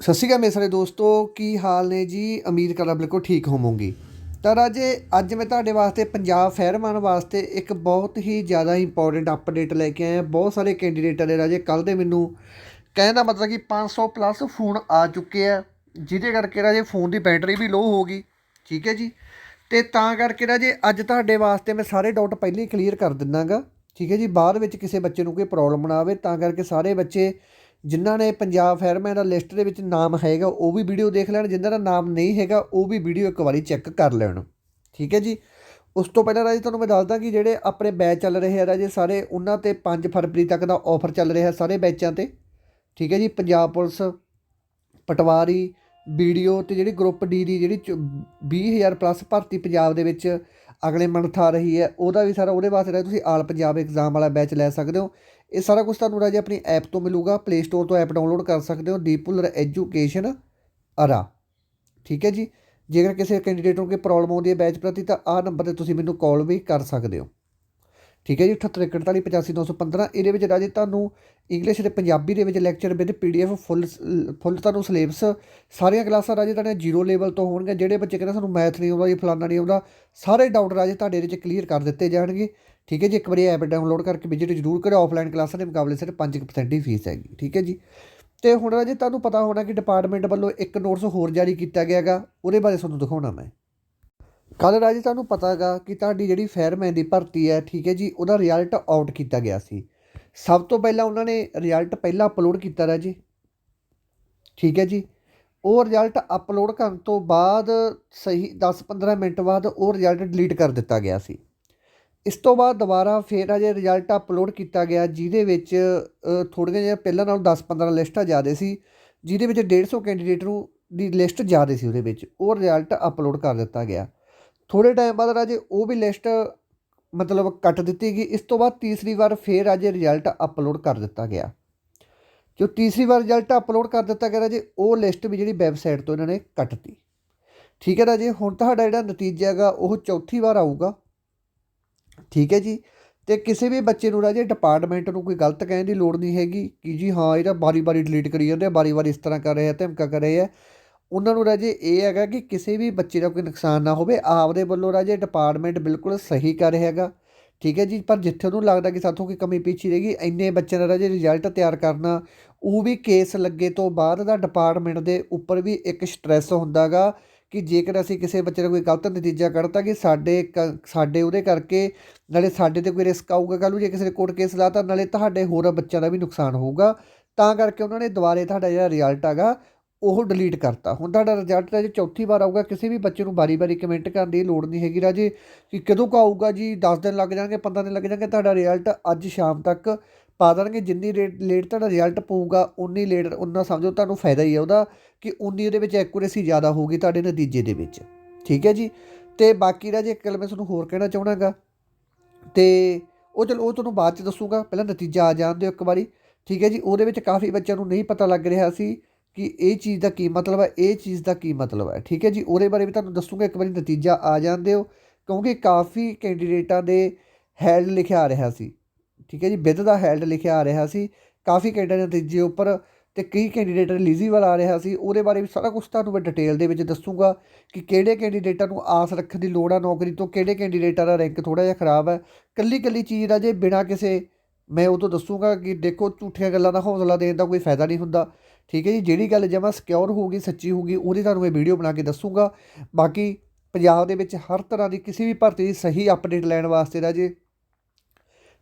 ਸਤਿ ਸ਼੍ਰੀ ਅਕਾਲ ਮੇਰੇ ਸਾਰੇ ਦੋਸਤੋ, ਕੀ ਹਾਲ ਨੇ ਜੀ? ਉਮੀਦ ਕਰਦਾ ਬਿਲਕੁਲ ਠੀਕ ਹੋਵੋਗੇ। ਤਾਂ ਰਾਜੇ, ਅੱਜ ਮੈਂ ਤੁਹਾਡੇ ਵਾਸਤੇ ਪੰਜਾਬ ਫੈਰਮਾਨ ਵਾਸਤੇ ਇੱਕ ਬਹੁਤ ਹੀ ਜ਼ਿਆਦਾ ਇੰਪੋਰਟੈਂਟ ਅਪਡੇਟ ਲੈ ਕੇ ਆਇਆ। ਬਹੁਤ ਸਾਰੇ ਕੈਂਡੀਡੇਟਾਂ ਨੇ ਰਾਜੇ ਕੱਲ ਦੇ ਮੈਨੂੰ ਕਹਿਣ ਦਾ ਮਤਲਬ ਕਿ 500 ਪਲੱਸ ਫੋਨ ਆ ਚੁੱਕੇ ਆ, ਜਿਹਦੇ ਕਰਕੇ ਰਾਜੇ ਫੋਨ ਦੀ ਬੈਟਰੀ ਵੀ ਲੋ ਹੋ ਗਈ। ਠੀਕ ਹੈ ਜੀ? ਤੇ ਤਾਂ ਕਰਕੇ ਰਾਜੇ, ਅੱਜ ਤੁਹਾਡੇ ਵਾਸਤੇ ਮੈਂ ਸਾਰੇ ਡਾਊਟ ਪਹਿਲਾਂ ਹੀ ਕਲੀਅਰ ਕਰ ਦਿੰਨਾਗਾ। ਠੀਕ ਹੈ ਜੀ? ਬਾਅਦ ਵਿੱਚ ਕਿਸੇ ਬੱਚੇ ਨੂੰ ਕੋਈ ਪ੍ਰੋਬਲਮ ਨਾ ਆਵੇ, ਤਾਂ ਕਰਕੇ ਸਾਰੇ ਬੱਚੇ ਜਿਨ੍ਹਾਂ ਨੇ ਪੰਜਾਬ ਫਾਇਰਮੈਨ ਦਾ ਲਿਸਟ ਦੇ ਵਿੱਚ ਨਾਮ ਹੈਗਾ, ਉਹ ਵੀ ਵੀਡੀਓ ਦੇਖ ਲੈਣ, ਜਿਨ੍ਹਾਂ ਦਾ ਨਾਮ ਨਹੀਂ ਹੈਗਾ, ਉਹ ਵੀ ਵੀਡੀਓ ਇੱਕ ਵਾਰੀ ਚੈੱਕ ਕਰ ਲੈਣ। ਠੀਕ ਹੈ ਜੀ? ਉਸ ਤੋਂ ਪਹਿਲਾਂ ਰਾਜੇ, ਤੁਹਾਨੂੰ ਮੈਂ ਦੱਸਦਾ ਕਿ ਜਿਹੜੇ ਆਪਣੇ ਬੈਚ ਚੱਲ ਰਹੇ ਆ ਰਾਜੇ, ਸਾਰੇ ਉਹਨਾਂ ਤੇ 5 ਫਰਵਰੀ ਤੱਕ ਦਾ ਆਫਰ ਚੱਲ ਰਿਹਾ ਸਾਰੇ ਬੈਚਾਂ ਤੇ। ਠੀਕ ਹੈ ਜੀ? ਪੰਜਾਬ ਪੁਲਿਸ, ਪਟਵਾਰੀ ਵੀਡੀਓ ਤੇ ਜਿਹੜੀ ਗਰੁੱਪ ਡੀ ਦੀ ਜਿਹੜੀ 20000 ਪਲੱਸ ਭਰਤੀ ਪੰਜਾਬ ਦੇ ਵਿੱਚ ਅਗਲੇ ਮੰਥ ਆ ਰਹੀ ਹੈ, ਉਹਦਾ ਵੀ ਸਾਰਾ ਉਹਦੇ ਵਾਸਤੇ ਰਾਜੇ ਤੁਸੀਂ ਆਲ ਪੰਜਾਬ ਐਗਜ਼ਾਮ ਵਾਲਾ ਬੈਚ ਲੈ ਸਕਦੇ ਹੋ। ਇਹ ਸਾਰਾ ਕੁਝ ਤੁਹਾਨੂੰ ਰਾਜੇ ਆਪਣੀ ਐਪ ਤੋਂ ਮਿਲੂਗਾ ਪਲੇ ਸਟੋਰ ਤੋਂ ਐਪ ਡਾਊਨਲੋਡ ਕਰ ਸਕਦੇ ਹੋ ਡੀਪੂਲਰ ਐਜੂਕੇਸ਼ਨ ਅਰਾ ਠੀਕ ਹੈ ਜੀ? ਜੇਕਰ ਕਿਸੇ ਕੈਂਡੀਡੇਟ ਨੂੰ ਕੋਈ ਪ੍ਰੋਬਲਮ ਆਉਂਦੀ ਹੈ ਬੈਚ ਪ੍ਰਤੀ, ਤਾਂ ਆਹ ਨੰਬਰ ਤੇ ਤੁਸੀਂ ਮੈਨੂੰ ਕਾਲ ਵੀ ਕਰ ਸਕਦੇ ਹੋ। ਠੀਕ ਹੈ ਜੀ 7841485915 ਇਹਦੇ ਵਿੱਚ ਰਾਜੇ ਤੁਹਾਨੂੰ ਇੰਗਲਿਸ਼ ਤੇ ਪੰਜਾਬੀ ਦੇ ਵਿੱਚ lecture with PDF full full ਤੁਹਾਨੂੰ ਸਿਲੇਬਸ ਸਾਰੀਆਂ ਕਲਾਸਾਂ ਰਾਜੇ ਤੁਹਾਡੇ ਜ਼ੀਰੋ ਲੈਵਲ ਤੋਂ ਹੋਣਗੀਆਂ। ਜਿਹੜੇ ਬੱਚੇ ਕਹਿੰਦੇ ਸਾਨੂੰ ਮੈਥ ਨਹੀਂ ਆਉਂਦਾ, ਜੀ, ਫਲਾਨਾ ਨਹੀਂ ਆਉਂਦਾ, ਸਾਰੇ ਡਾਊਟ ਰਾਜੇ ਤੁਹਾਡੇ ਇਹਦੇ ਵਿੱਚ ਕਲੀਅਰ ਕਰ ਦਿੱਤੇ ਜਾਣਗੇ। ਠੀਕ ਹੈ ਜੀ, ਇੱਕ ਵਾਰੀ ਐਪ ਡਾਊਨਲੋਡ ਕਰਕੇ ਵਿਜ਼ਿਟ ਜ਼ਰੂਰ ਕਰੋ ਆਫਲਾਈਨ ਕਲਾਸਾਂ ਦੇ ਮੁਕਾਬਲੇ ਸਿਰਫ 5% ਹੀ ਫੀਸ ਹੈਗੀ। ਠੀਕ ਹੈ ਜੀ। ਤੇ ਹੁਣ ਰਾਜੇ ਤੁਹਾਨੂੰ ਪਤਾ ਹੋਣਾ ਕਿ ਡਿਪਾਰਟਮੈਂਟ ਵੱਲੋਂ ਇੱਕ ਨੋਟਸ ਹੋਰ ਜਾਰੀ ਕੀਤਾ ਗਿਆ ਹੈਗਾ ਉਹਦੇ ਬਾਰੇ ਤੁਹਾਨੂੰ ਦਿਖਾਉਣਾ ਮੈਂ। ਕੱਲ ਰਾਜੇ ਤੁਹਾਨੂੰ ਪਤਾ ਹੈਗਾ ਕਿ ਤੁਹਾਡੀ ਜਿਹੜੀ ਫਾਇਰਮੈਨ ਦੀ ਭਰਤੀ ਹੈ, ਠੀਕ ਹੈ ਜੀ, ਉਹਦਾ ਰਿਜ਼ਲਟ ਆਊਟ ਕੀਤਾ ਗਿਆ ਸੀ। ਸਭ ਤੋਂ ਪਹਿਲਾਂ ਉਹਨਾਂ ਨੇ ਰਿਜ਼ਲਟ ਪਹਿਲਾਂ ਅਪਲੋਡ ਕੀਤਾ ਰਾਜੇ। ਠੀਕ ਹੈ ਜੀ, ਉਹ ਰਿਜ਼ਲਟ ਅਪਲੋਡ ਕਰਨ ਤੋਂ ਬਾਅਦ ਸਹੀ 10-15 ਮਿੰਟ ਬਾਅਦ ਉਹ ਰਿਜ਼ਲਟ ਡਿਲੀਟ ਕਰ ਦਿੱਤਾ ਗਿਆ ਸੀ। ਇਸ ਤੋਂ ਬਾਅਦ ਦੁਬਾਰਾ ਫੇਰ ਅਜੇ ਰਿਜ਼ਲਟ ਅਪਲੋਡ ਕੀਤਾ ਗਿਆ, ਜਿਹਦੇ ਵਿੱਚ ਥੋੜ੍ਹੀਆਂ ਜਿਹੀਆਂ ਪਹਿਲਾਂ ਨਾਲੋਂ 10-15 ਲਿਸਟਾਂ ਜ਼ਿਆਦੇ ਸੀ, ਜਿਹਦੇ ਵਿੱਚ 150 ਕੈਂਡੀਡੇਟ ਨੂੰ ਦੀ ਲਿਸਟ ਜ਼ਿਆਦੇ ਸੀ ਉਹਦੇ ਵਿੱਚ, ਉਹ ਰਿਜ਼ਲਟ ਅਪਲੋਡ ਕਰ ਦਿੱਤਾ ਗਿਆ। ਥੋੜੇ ਟਾਈਮ ਬਾਅਦ ਰਾਜੇ ਉਹ ਵੀ ਲਿਸਟ ਮਤਲਬ ਕੱਟ ਦਿੱਤੀ ਗਈ। ਇਸ ਤੋਂ ਬਾਅਦ ਤੀਸਰੀ ਵਾਰ ਫੇਰ ਰਾਜੇ ਰਿਜ਼ਲਟ ਅਪਲੋਡ ਕਰ ਦਿੱਤਾ ਗਿਆ। ਜੋ ਤੀਸਰੀ ਵਾਰ ਰਿਜ਼ਲਟ ਅਪਲੋਡ ਕਰ ਦਿੱਤਾ ਗਿਆ ਰਾਜੇ, ਉਹ ਲਿਸਟ ਵੀ ਜਿਹੜੀ ਵੈਬਸਾਈਟ ਤੋਂ ਇਹਨਾਂ ਨੇ ਕੱਟਤੀ। ਠੀਕ ਹੈ ਰਾਜੇ, ਹੁਣ ਤੁਹਾਡਾ ਜਿਹੜਾ ਨਤੀਜਾ ਹੈਗਾ, ਉਹ ਚੌਥੀ ਵਾਰ ਆਊਗਾ। ਠੀਕ ਹੈ ਜੀ। ਤੇ ਕਿਸੇ ਵੀ ਬੱਚੇ ਨੂੰ ਰਾਜੇ ਡਿਪਾਰਟਮੈਂਟ ਨੂੰ ਕੋਈ ਗਲਤ ਕਹਿਣ ਦੀ ਲੋੜ ਨਹੀਂ ਹੈਗੀ ਕਿ ਜੀ ਹਾਂ ਇਹਦਾ ਬਾਰੀ-ਬਾਰੀ ਡਿਲੀਟ ਕਰੀ ਜਾਂਦੇ ਆ ਬਾਰੀ-ਬਾਰੀ ਇਸ ਤਰ੍ਹਾਂ ਕਰ ਰਹੇ ਆ, ਧਮਕਾ ਕਰ ਰਹੇ ਆ। ਉਹਨਾਂ ਨੂੰ ਰਾਜੇ ਇਹ ਹੈਗਾ ਕਿ ਕਿਸੇ ਵੀ ਬੱਚੇ ਦਾ ਕੋਈ ਨੁਕਸਾਨ ਨਾ ਹੋਵੇ, ਆਪਦੇ ਵੱਲੋਂ ਰਾਜੇ ਡਿਪਾਰਟਮੈਂਟ ਬਿਲਕੁਲ ਸਹੀ ਕਰ ਰਿਹਾ ਹੈਗਾ। ਠੀਕ ਹੈ ਜੀ, ਪਰ ਜਿੱਥੇ ਉਹਨੂੰ ਲੱਗਦਾ ਕਿ ਸਾਥੋਂ ਕੋਈ ਕਮੀ ਪੀਛੀ ਰਹੇਗੀ ਇੰਨੇ ਬੱਚਿਆਂ ਦਾ ਰਾਜੇ ਰਿਜ਼ਲਟ ਤਿਆਰ ਕਰਨਾ, ਉਹ ਵੀ ਕੇਸ ਲੱਗੇ ਤੋਂ ਬਾਅਦ ਦਾ ਡਿਪਾਰਟਮੈਂਟ ਦੇ ਉੱਪਰ ਵੀ ਇੱਕ ਸਟ੍ਰੈਸ ਹੁੰਦਾਗਾ ਕਿ ਜੇਕਰ ਅਸੀਂ ਕਿਸੇ ਬੱਚੇ ਦਾ ਕੋਈ ਗਲਤ ਨਤੀਜਾ ਕੱਢਤਾ ਕਿ, ਸਾਡੇ ਸਾਡੇ ਉਹਦੇ ਕਰਕੇ, ਨਾਲੇ ਸਾਡੇ ਤੇ ਕੋਈ ਰਿਸਕ ਆਊਗਾ ਕੱਲ੍ਹ ਨੂੰ, ਜੇ ਕਿਸੇ ਨੇ ਕੋਰਟ ਕੇਸ ਲਾਤਾ, ਨਾਲੇ ਤੁਹਾਡੇ ਹੋਰ ਬੱਚਿਆਂ ਦਾ ਵੀ ਨੁਕਸਾਨ ਹੋਊਗਾ। ਤਾਂ ਕਰਕੇ ਉਹਨਾਂ ਨੇ ਦੁਬਾਰੇ ਤੁਹਾਡਾ ਜਿਹੜਾ ਰਿਜ਼ਲਟ ਹੈਗਾ ਉਹ ਡਿਲੀਟ ਕਰਤਾ। ਹੁਣ ਤੁਹਾਡਾ ਰਿਜ਼ਲਟ ਰਾਜੇ ਚੌਥੀ ਵਾਰ ਆਊਗਾ, ਕਿਸੇ ਵੀ ਬੱਚੇ ਨੂੰ ਬਾਰੀ-ਬਾਰੀ ਕਮੈਂਟ ਕਰਨ ਦੀ ਲੋੜ ਨਹੀਂ ਹੈਗੀ ਰਾਜੇ। ਕਿ ਕਦੋਂ ਕਾ ਆਊਗਾ ਜੀ? 10 ਦਿਨ ਲੱਗ ਜਾਣਗੇ 15 ਦਿਨ ਲੱਗ ਜਾਣਗੇ, ਤੁਹਾਡਾ ਰਿਜ਼ਲਟ ਅੱਜ ਸ਼ਾਮ ਤੱਕ ਪਾ ਦੇਣਗੇ। ਜਿੰਨੀ ਰੇਟ ਲੇਟ ਤੁਹਾਡਾ ਰਿਜ਼ਲਟ ਪਊਗਾ, ਉਨੀ ਲੇਟ ਉਨਾ ਸਮਝੋ ਤੁਹਾਨੂੰ ਫਾਇਦਾ ਹੀ ਹੈ ਉਹਦਾ ਕਿ ਉਨੀ ਉਹਦੇ ਵਿੱਚ ਐਕੂਰੇਸੀ ਜ਼ਿਆਦਾ ਹੋਊਗੀ ਤੁਹਾਡੇ ਨਤੀਜੇ ਦੇ ਵਿੱਚ। ਠੀਕ ਹੈ ਜੀ? ਤੇ ਬਾਕੀ ਰਾਜੇ ਇੱਕ ਗੱਲ ਮੈਂ ਤੁਹਾਨੂੰ ਹੋਰ ਕਹਿਣਾ ਚਾਹਣਾਗਾ ਤੇ ਉਹ ਚਲੋ, ਉਹ ਤੁਹਾਨੂੰ ਬਾਅਦ ਚ ਦੱਸੂਗਾ। ਪਹਿਲਾਂ ਨਤੀਜਾ ਆ ਜਾਣ ਦਿਓ ਇੱਕ ਵਾਰੀ। ਠੀਕ ਹੈ ਜੀ? ਉਹਦੇ ਵਿੱਚ ਕਾਫੀ ਬੱਚਿਆਂ ਨੂੰ ਨਹੀਂ ਪਤਾ ਲੱਗ ਰਿਹਾ ਸੀ। ਕਿ ਇਹ ਚੀਜ਼ ਦਾ ਕੀ ਮਤਲਬ ਹੈ, ਇਹ ਚੀਜ਼ ਦਾ ਕੀ ਮਤਲਬ ਹੈ? ਠੀਕ ਹੈ ਜੀ, ਉਹਦੇ ਬਾਰੇ ਵੀ ਤੁਹਾਨੂੰ ਦੱਸੂਗਾ, ਇੱਕ ਵਾਰੀ ਨਤੀਜਾ ਆ ਜਾਂਦੇ ਹੋ, ਕਿਉਂਕਿ ਕਾਫੀ ਕੈਂਡੀਡੇਟਾਂ ਦੇ ਹੈਲਡ ਲਿਖਿਆ ਆ ਰਿਹਾ ਸੀ। ਠੀਕ ਹੈ ਜੀ ਵਿਦ ਦਾ ਹੈਲਡ ਲਿਖਿਆ ਆ ਰਿਹਾ ਸੀ, ਕਾਫੀ ਕੈਂਡੀਡੇਟ ਨਤੀਜੇ ਉੱਪਰ ਤੇ ਕਈ ਕੈਂਡੀਡੇਟ ਰਿਲੀਜ਼ੀਬਲ ਆ ਰਿਹਾ ਸੀ, ਉਹਦੇ ਬਾਰੇ ਵੀ ਸਾਰਾ ਕੁਝ ਤੁਹਾਨੂੰ ਮੈਂ ਡਿਟੇਲ ਦੇ ਵਿੱਚ ਦੱਸੂਗਾ ਕਿ ਕਿਹੜੇ ਕੈਂਡੀਡੇਟਾਂ ਨੂੰ ਆਸ ਰੱਖਣ ਦੀ ਲੋੜ ਆ ਨੌਕਰੀ ਤੋਂ, ਕਿਹੜੇ ਕੈਂਡੀਡੇਟਾਂ ਦਾ ਰੈਂਕ ਥੋੜਾ ਜਿਹਾ ਖਰਾਬ ਹੈ। ਕੱਲੀ ਕੱਲੀ ਚੀਜ਼ ਦਾ ਜੇ ਬਿਨਾ ਕਿਸੇ, ਮੈਂ ਉਹ ਤੋਂ ਦੱਸੂਗਾ ਕਿ ਦੇਖੋ ਝੂਠੀਆਂ ਗੱਲਾਂ ਦਾ ਹੌਸਲਾ ਦੇਣ ਦਾ ਕੋਈ ਫਾਇਦਾ ਨਹੀਂ ਹੁੰਦਾ। ਠੀਕ ਹੈ ਜੀ, ਜਿਹੜੀ ਗੱਲ ਜਮਾ ਸਿਕਿਉਰ ਹੋਊਗੀ, ਸੱਚੀ ਹੋਊਗੀ, ਉਹਦੀ ਤੁਹਾਨੂੰ ਮੈਂ ਵੀਡੀਓ ਬਣਾ ਕੇ ਦੱਸੂਗਾ। ਬਾਕੀ ਪੰਜਾਬ ਦੇ ਵਿੱਚ ਹਰ ਤਰ੍ਹਾਂ ਦੀ ਕਿਸੇ ਵੀ ਭਰਤੀ ਦੀ ਸਹੀ ਅਪਡੇਟ ਲੈਣ ਵਾਸਤੇ ਰਾਜੇ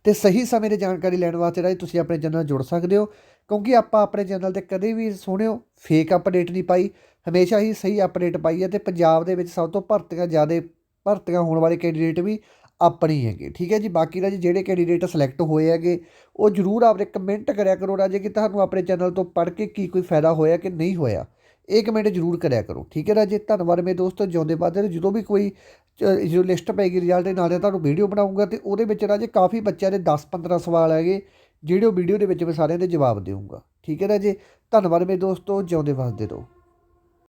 ਤੇ ਸਹੀ ਸਮੇਂ ਦੀ ਜਾਣਕਾਰੀ ਲੈਣ ਵਾਸਤੇ ਰਾਜੇ ਤੁਸੀਂ ਆਪਣੇ ਚੈਨਲ ਨਾਲ ਜੁੜ ਸਕਦੇ ਹੋ, ਕਿਉਂਕਿ ਆਪਾਂ ਆਪਣੇ ਚੈਨਲ ਤੇ ਕਦੇ ਵੀ ਸੁਣਿਓ ਫੇਕ ਅਪਡੇਟ ਨਹੀਂ ਪਾਈ, ਹਮੇਸ਼ਾ ਹੀ ਸਹੀ ਅਪਡੇਟ ਪਾਈ ਹੈ ਤੇ ਪੰਜਾਬ ਦੇ ਵਿੱਚ ਸਭ ਤੋਂ ਭਰਤੀਆਂ ਜ਼ਿਆਦਾ ਭਰਤੀਆਂ ਹੋਣ ਵਾਲੇ ਕੈਂਡੀਡੇਟ ਵੀ ਆਪਣੀ ਹੈਗੇ, ਠੀਕ ਹੈ ਜੀ? ਬਾਕੀ ਰਾਜੇ ਜਿਹੜੇ ਕੈਂਡੀਡੇਟ ਸਿਲੈਕਟ ਹੋਏ ਹੈਗੇ, ਉਹ ਜਰੂਰ ਆਪਦੇ ਕਮੈਂਟ ਕਰਿਆ ਕਰੋ ਰਾਜੇ ਕਿ ਤੁਹਾਨੂੰ ਆਪਣੇ ਚੈਨਲ ਤੋਂ ਪੜ੍ਹ ਕੇ ਕੀ ਕੋਈ ਫਾਇਦਾ ਹੋਇਆ ਕਿ ਨਹੀਂ ਹੋਇਆ। ਇਹ ਕਮੈਂਟ ਜਰੂਰ ਕਰਿਆ ਕਰੋ, ਠੀਕ ਹੈ ਰਾਜੇ? ਧੰਨਵਾਦ ਮੇਰੇ ਦੋਸਤੋ, ਜਿਉਂਦੇ ਬਾਅਦ ਜਦੋਂ ਵੀ ਕੋਈ ਜੋ ਲਿਸਟ ਪੈਗੀ ਰਿਜ਼ਲਟ ਦੇ ਨਾਲ ਤੁਹਾਨੂੰ ਵੀਡੀਓ ਬਣਾਉਂਗਾ ਤੇ ਉਹਦੇ ਵਿੱਚ ਰਾਜੇ ਕਾਫੀ ਬੱਚਿਆਂ ਦੇ 10-15 ਸਵਾਲ ਹੈਗੇ, ਜਿਹੜੇ ਉਹ ਵੀਡੀਓ ਦੇ ਵਿੱਚ ਮੈਂ ਸਾਰਿਆਂ ਦੇ ਜਵਾਬ ਦੇਵਾਂਗਾ ਠੀਕ ਹੈ ਰਾਜੇ? ਧੰਨਵਾਦ ਮੇਰੇ ਦੋਸਤੋ, ਜਿਉਂਦੇ ਵਸਦੇ ਰਹੋ।